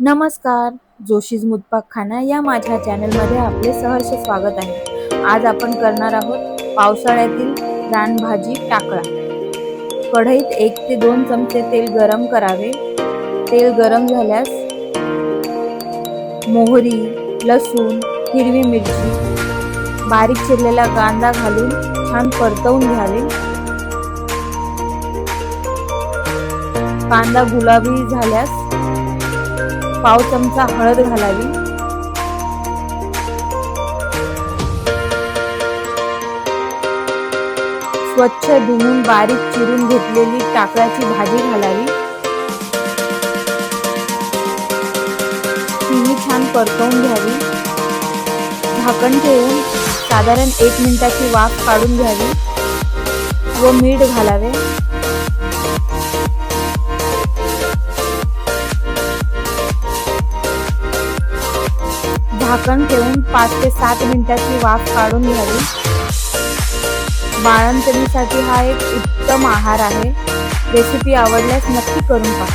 नमस्कार जोशीज मुतपाक खाना या माझ्या चॅनलमध्ये आपले सहर्ष स्वागत आहे. आज आपण करणार आहोत पावसाळ्यातील रानभाजी टाकळा. कढईत एक ते दोन चमचे तेल गरम करावे. तेल गरम झाल्यास मोहरी लसूण हिरवी मिरची बारीक चिरलेला कांदा घालून छान परतवून घ्यावे. कांदा गुलाबी झाल्यास पाव चमचा हळद घालावी. स्वच्छ धुवून बारीक चिरून घेतलेली टाकळ्याची भाजी घालावी. तिही छान परतवून घ्यावी. झाकण ठेवून साधारण एक मिनिटाची वाफ काढून घ्यावी. व मीठ घालावे. झाकण ठेवून पाच ते सात मिनिटाची वाफ काढून घ्यावी. बाळंतणीसाठी हा एक उत्तम आहार आहे. रेसिपी आवडल्यास नक्की करून पहा.